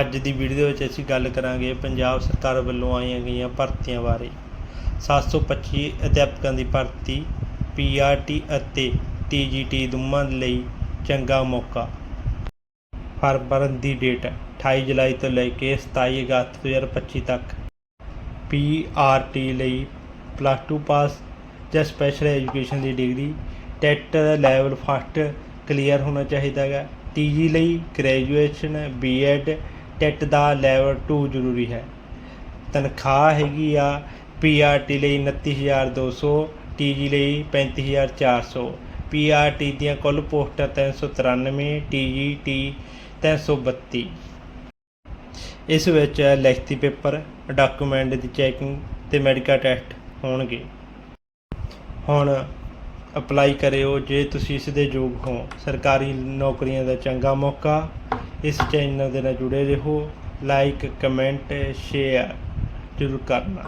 ਅੱਜ ਦੀ ਵੀਡੀਓ ਵਿੱਚ ਅਸੀਂ ਗੱਲ ਕਰਾਂਗੇ ਪੰਜਾਬ ਸਰਕਾਰ ਵੱਲੋਂ ਆਈਆਂ ਗਈਆਂ ਭਰਤੀਆਂ ਬਾਰੇ। 725 ਅਧਿਆਪਕਾਂ ਦੀ ਭਰਤੀ ਪੀਆਰਟੀ ਅਤੇ ਟੀਜੀਟੀ ਦੋਵਾਂ ਲਈ ਚੰਗਾ ਮੌਕਾ। ਫਾਰਮ ਭਰਨ ਦੀ ਡੇਟ 28 ਜੁਲਾਈ ਤੋਂ ਲੈ ਕੇ 27 ਅਗਸਤ 2025 ਤੱਕ। ਪੀਆਰਟੀ ਲਈ ਪਲੱਸ 2 ਪਾਸ ਜਾਂ ਸਪੈਸ਼ਲ ਐਜੂਕੇਸ਼ਨ ਦੀ degree TET level first clear ਹੋਣਾ ਚਾਹੀਦਾ ਹੈਗਾ। ਟੀਜੀ ਲਈ ਗ੍ਰੈਜੂਏਸ਼ਨ ਬੀਐਡ ਟੈਟ ਦਾ ਲੈਵਲ 2 ਜ਼ਰੂਰੀ ਹੈ। ਤਨਖਾਹ ਹੈਗੀ ਆ ਪੀਆਰਟੀ ਲਈ 29200 ਟੀਜੀ ਲਈ 35400 ਪੀਆਰਟੀ ਦੀਆਂ ਕੁੱਲ ਪੋਸਟਾਂ 393 ਟੀਜੀਟੀ 332 ਇਸ ਵਿੱਚ ਲਿਖਤੀ ਪੇਪਰ ਡਾਕੂਮੈਂਟ ਦੀ ਚੈਕਿੰਗ ਤੇ ਮੈਡੀਕਲ ਟੈਸਟ ਹੋਣਗੇ। ਹੁਣ ਅਪਲਾਈ ਕਰਿਓ ਜੇ ਤੁਸੀਂ ਇਸ ਦੇ ਯੋਗ ਹੋ। ਸਰਕਾਰੀ ਨੌਕਰੀਆਂ ਦਾ ਚੰਗਾ ਮੌਕਾ। ਇਸ ਚੈਨਲ ਦੇ ਨਾਲ ਜੁੜੇ ਰਹੋ। ਲਾਈਕ ਕਮੈਂਟ ਸ਼ੇਅਰ ਜ਼ਰੂਰ ਕਰਨਾ।